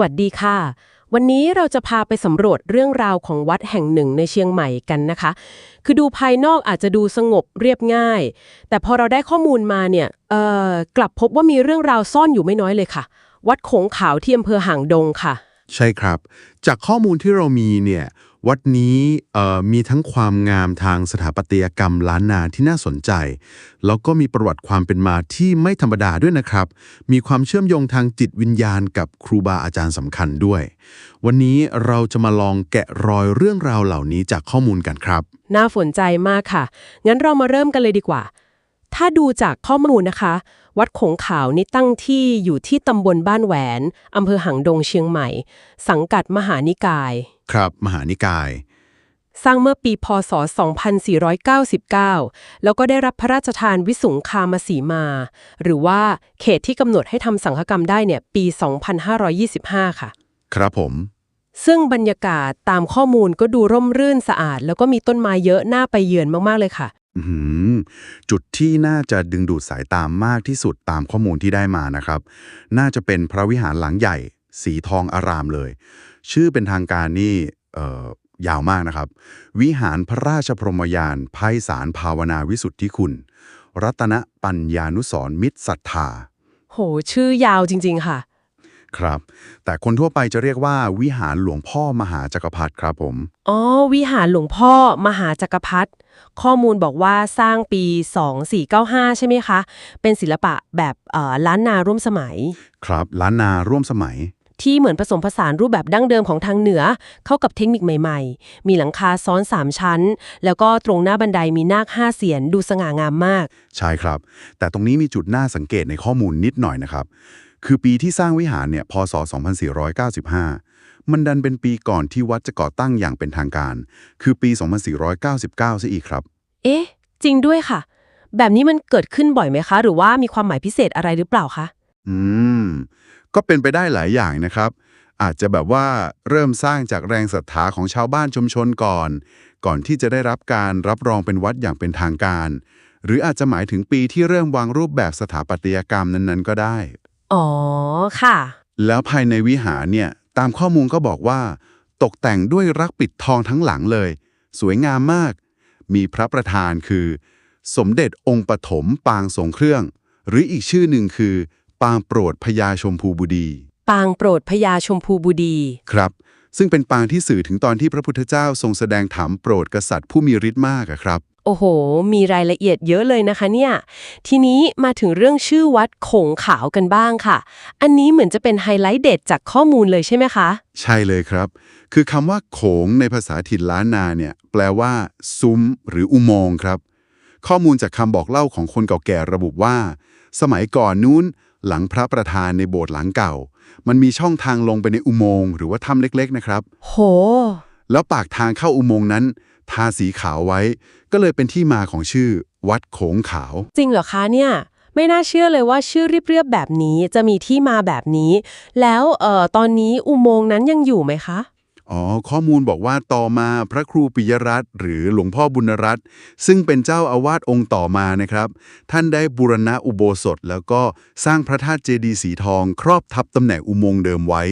วัสดีค่ะ วันนี้เราจะพาไปสำรวจเรื่องราวของวัดแห่งหนึ่งในเชียงใหม่กันนะคะ คือดูภายนอกอาจจะดูสงบเรียบง่าย แต่พอเราได้ข้อมูลมาเนี่ยเอ่อกลับพบว่ามีเรื่องราวซ่อนอยู่ไม่น้อยเลยค่ะ วัดโขงขาวที่อำเภอหางดงค่ะ ใช่ครับ จากข้อมูลที่เรามีเนี่ย วัดนี้มีทั้งความงามทางสถาปัตยกรรมล้านนาที่น่าสนใจ แล้วก็มีประวัติความเป็นมาที่ไม่ธรรมดาด้วยนะครับ มีความเชื่อมโยงทางจิตวิญญาณกับครูบาอาจารย์สำคัญด้วย วันนี้เราจะมาลองแกะรอยเรื่องราวเหล่านี้จากข้อมูลกันครับ น่าสนใจมากค่ะ งั้นเรามาเริ่มกันเลยดีกว่า ถ้าดูจากข้อมูลนะคะ วัดโขงขาวนี่ตั้งที่อยู่ที่ตำบลบ้านแหวน อำเภอหางดงเชียงใหม่ สังกัดมหานิกาย ครับ มหานิกาย สร้างเมื่อปีพศ 2499 แล้วก็ได้รับพระราชทานวิสุงคามสีมา หรือว่าเขตที่กำหนดให้ทำสังฆกรรมได้เนี่ยปี 2525 ค่ะ ครับผมซึ่งบรรยากาศตามข้อมูลก็ดูร่มรื่นสะอาด แล้วก็มีต้นไม้เยอะน่าไปเยือนมาก ๆ เลยค่ะอื้อหือ จุดที่น่าจะดึงดูดสายตามมากที่สุดตามข้อมูลที่ได้มานะครับ น่าจะเป็นพระวิหารหลังใหญ่ สีทองอารามเลย ชื่อเป็นทางการนี่ยาวมากนะครับ วิหารพระราชพรหมยานไพศาลภาวนาวิสุทธิคุณ รัตนปัญญานุสรมิตรศรัทธา โห ชื่อยาวจริง ๆ ค่ะ ครับ แต่คนทั่วไปจะเรียกว่าวิหารหลวงพ่อมหาจักรพรรดิครับผม อ๋อ วิหารหลวงพ่อมหาจักรพรรดิข้อมูลบอกว่าสร้างปี 2495 ใช่ไหมคะ เป็นศิลปะแบบเอ่อล้านนาร่วมสมัย ครับ ล้านนาร่วมสมัย ที่เหมือนผสมผสานรูปแบบดั้งเดิมของทางเหนือ เข้ากับเทคนิคใหม่ๆ มีหลังคาซ้อน 3 ชั้น แล้วก็ตรงหน้าบันไดมีนาคห้าเสียนดูสง่างามมาก ใช่ครับ แต่ตรงนี้มีจุดน่าสังเกตในข้อมูลนิดหน่อยนะครับ คือปีที่สร้างวิหารเนี่ยพศ 2495 มันดันเป็นปีก่อนที่วัดจะก่อตั้งอย่างเป็นทางการ คือปี 2499ซะอีกครับ เอ๊ะ จริงด้วยค่ะ แบบนี้มันเกิดขึ้นบ่อยไหมคะ หรือว่ามีความหมายพิเศษอะไรหรือเปล่าคะ อืม ก็เป็นไปได้หลายอย่างนะครับ อาจจะแบบว่าเริ่มสร้างจากแรงศรัทธาของชาวบ้านชุมชนก่อน ก่อนที่จะได้รับการรับรองเป็นวัดอย่างเป็นทางการ หรืออาจจะหมายถึงปีที่เริ่มวางรูปแบบสถาปัตยกรรมนั้นๆ ก็ได้ อ๋อ ค่ะ แล้วภายในวิหารเนี่ยตามข้อมูลก็บอกว่า ตกแต่งด้วยรักปิดทองทั้งหลังเลย สวยงามมาก มีพระประธานคือ สมเด็จองค์ปฐมปางทรงเครื่อง หรืออีกชื่อหนึ่งคือ ปางโปรดพญาชมพูบุดี ปางโปรดพญาชมพูบุดี ครับ ซึ่งเป็นปางที่สื่อถึงตอนที่พระพุทธเจ้าทรงแสดงถามโปรดกษัตริย์ผู้มีฤทธิ์มากอะครับ โอ้โห มีรายละเอียดเยอะเลยนะคะเนี่ยทีนี้มาถึงเรื่องชื่อวัดโขงขาวกันบ้างค่ะ อันนี้เหมือนจะเป็นไฮไลท์เด็ดจากข้อมูลเลยใช่ไหมคะ ใช่เลยครับ คือคำว่าโขงในภาษาถิ่นล้านนาเนี่ยแปลว่า ซุ้ม หรืออุโมงค์ครับ ข้อมูลจากคำบอกเล่าของคนเก่าแก่ระบุว่า สมัยก่อนนู้นหลังพระประธานในโบสถ์หลังเก่า มันมีช่องทางลงไปในอุโมงค์หรือว่าถ้ำเล็ก ๆ นะครับ โห แล้วปากทางเข้าอุโมงค์นั้น ทาสีขาวไว้ ก็เลยเป็นที่มาของชื่อ วัดโขงขาว จริงเหรอคะเนี่ยไม่น่าเชื่อเลยว่าชื่อเรียบๆแบบนี้จะมีที่มาแบบนี้ แล้วเอ่อตอนนี้อุโมงค์นั้นยังอยู่ไหมคะ อ๋อ ข้อมูลบอกว่าต่อมาพระครูปิยรัตน์หรือหลวงพ่อบุญรัตน์ซึ่งเป็นเจ้าอาวาสองค์ต่อมานะครับ ท่านได้บูรณะอุโบสถ แล้วก็สร้างพระธาตุเจดีย์สีทอง ครอบทับตำแหน่งอุโมงค์เดิมไว้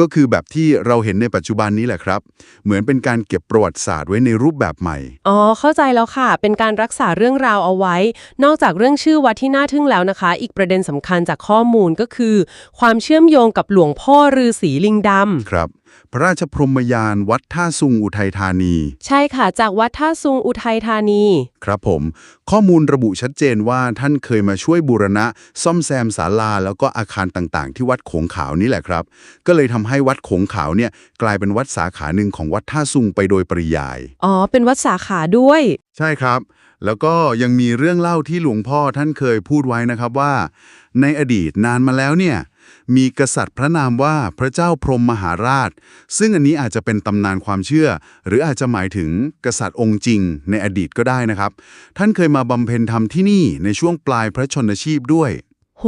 ก็คือแบบที่เราเห็นในปัจจุบันนี้แหละครับ เหมือนเป็นการเก็บประวัติศาสตร์ไว้ในรูปแบบใหม่ อ๋อ เข้าใจแล้วค่ะ เป็นการรักษาเรื่องราวเอาไว้ นอกจากเรื่องชื่อวัดที่น่าทึ่งแล้วนะคะ อีกประเด็นสำคัญจากข้อมูลก็คือ ความเชื่อมโยงกับหลวงพ่อฤาษีลิงดำครับ พระราชพรหมยานวัดท่าซุงอุทัยธานี ใช่ค่ะ จากวัดท่าซุงอุทัยธานี ครับผม ข้อมูลระบุชัดเจนว่าท่านเคยมาช่วยบูรณะ ซ่อมแซมศาลาแล้วก็อาคารต่างๆ ที่วัดโขงขาวนี่แหละครับ ก็เลยทำให้วัดโขงขาวเนี่ยกลายเป็นวัดสาขาหนึ่งของวัดท่าซุงไปโดยปริยาย อ๋อ เป็นวัดสาขาด้วย ใช่ครับ แล้วก็ยังมีเรื่องเล่าที่หลวงพ่อท่านเคยพูดไว้นะครับว่า ในอดีตนานมาแล้วเนี่ย มีกษัตริย์พระนามว่าพระเจ้าพรหมมหาราช ซึ่งอันนี้อาจจะเป็นตำนานความเชื่อ หรืออาจจะหมายถึงกษัตริย์องค์จริงในอดีตก็ได้นะครับ ท่านเคยมาบำเพ็ญธรรมที่นี่ในช่วงปลายพระชนชีพด้วย โห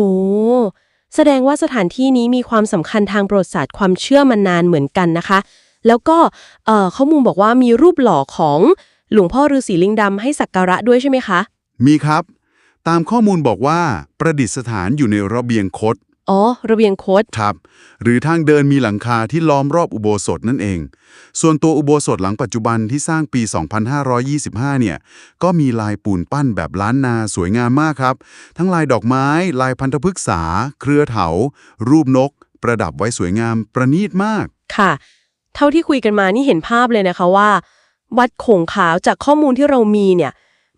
แสดงว่าสถานที่นี้มีความสำคัญทางประวัติศาสตร์ความเชื่อมานานเหมือนกันนะคะ แล้วก็เอ่อข้อมูลบอกว่ามีรูปหล่อของหลวงพ่อฤาษีลิงดำให้สักการะด้วยใช่ไหมคะ มีครับ ตามข้อมูลบอกว่าประดิษฐานอยู่ในระเบียงคด อ๋อ ระเบียงคดครับ หรือทางเดินมีหลังคาที่ล้อมรอบอุโบสถนั่นเอง ส่วนตัวอุโบสถหลังปัจจุบันที่สร้างปี 2525 เนี่ย ก็มีลายปูนปั้นแบบล้านนาสวยงามมากครับ ทั้งลายดอกไม้ ลายพันธพฤกษา เครือเถา รูปนก ประดับไว้สวยงามประณีตมาก ค่ะ เท่าที่คุยกันมานี่เห็นภาพเลยนะคะว่า วัดโขงขาวจากข้อมูลที่เรามีเนี่ย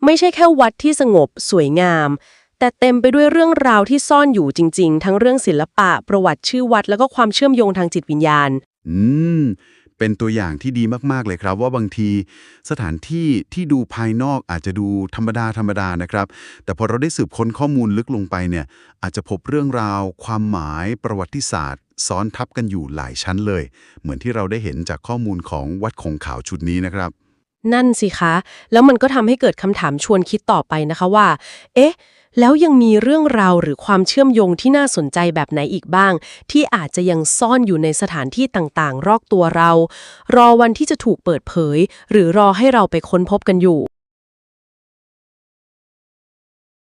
ไม่ใช่แค่วัดที่สงบสวยงาม แต่เต็มไปด้วยเรื่องราวที่ซ่อนอยู่จริง ๆ ทั้งเรื่องศิลปะ ประวัติชื่อวัด แล้วก็ความเชื่อมโยงทางจิตวิญญาณ อืม เป็นตัวอย่างที่ดีมาก ๆ เลยครับ ว่าบางทีสถานที่ที่ดูภายนอกอาจจะดูธรรมดาธรรมดานะครับ แต่พอเราได้สืบค้นข้อมูลลึกลงไปเนี่ย อาจจะพบเรื่องราว ความหมาย ประวัติศาสตร์ ซ้อนทับกันอยู่หลายชั้นเลย เหมือนที่เราได้เห็นจากข้อมูลของวัดคงขาวชุดนี้นะครับ นั่นสิคะ แล้วมันก็ทำให้เกิดคำถามชวนคิดต่อไปนะคะว่า เอ๊ะ แล้วยังมีเรื่องราวหรือความเชื่อมโยงที่น่าสนใจแบบไหนอีกบ้าง ที่อาจจะยังซ่อนอยู่ในสถานที่ต่างๆ รอบตัวเรา รอวันที่จะถูกเปิดเผย หรือรอให้เราไปค้นพบกันอยู่